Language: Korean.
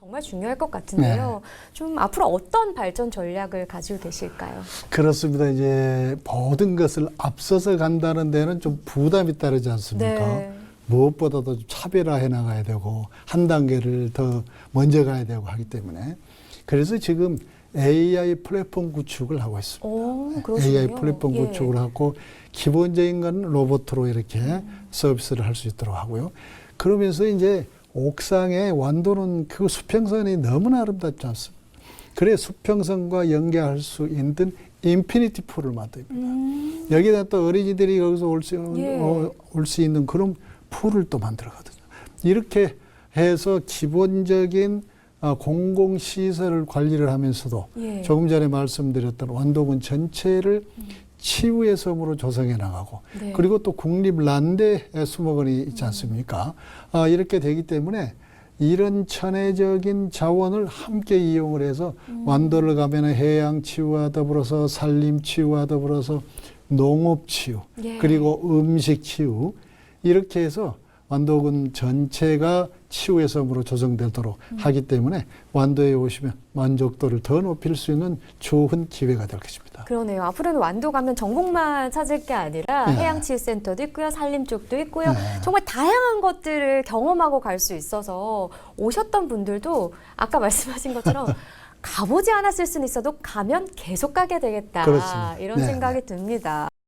정말 중요할 것 같은데요. 네. 좀 앞으로 어떤 발전 전략을 가지고 계실까요? 그렇습니다. 이제 모든 것을 앞서서 간다는 데는 좀 부담이 따르지 않습니까? 네. 무엇보다도 좀 차별화해 나가야 되고 한 단계를 더 먼저 가야 되고 하기 때문에 그래서 지금 AI 플랫폼 구축을 하고 있습니다. 오. AI 플랫폼 예. 구축을 하고 기본적인 건 로봇으로 이렇게 서비스를 할 수 있도록 하고요. 그러면서 이제 옥상에 완도는 그 수평선이 너무나 아름답지 않습니다. 그래 수평선과 연계할 수 있는 인피니티 풀을 만듭니다. 음, 여기다 또 어린이들이 거기서 올수 예. 어, 올수 있는 그런 풀을 또 만들거든요. 이렇게 해서 기본적인 어, 공공 시설을 관리를 하면서도 예. 조금 전에 말씀드렸던 완도군 전체를 치유의 섬으로 조성해 나가고 네. 그리고 또 국립 란대 수목원이 있지 않습니까? 아, 이렇게 되기 때문에 이런 천혜적인 자원을 함께 이용을 해서 음. 완도를 가면 해양 치유와 더불어서 산림 치유와 더불어서 농업 치유 예. 그리고 음식 치유 이렇게 해서 완도군 전체가 치유의 섬으로 조성되도록 음. 하기 때문에 완도에 오시면 만족도를 더 높일 수 있는 좋은 기회가 될 것입니다. 그러네요. 앞으로는 완도 가면 전국만 찾을 게 아니라 네. 해양치유센터도 있고요, 산림 쪽도 있고요. 네. 정말 다양한 것들을 경험하고 갈 수 있어서 오셨던 분들도 아까 말씀하신 것처럼 가보지 않았을 수는 있어도 가면 계속 가게 되겠다. 그렇습니다. 이런 네, 생각이 듭니다.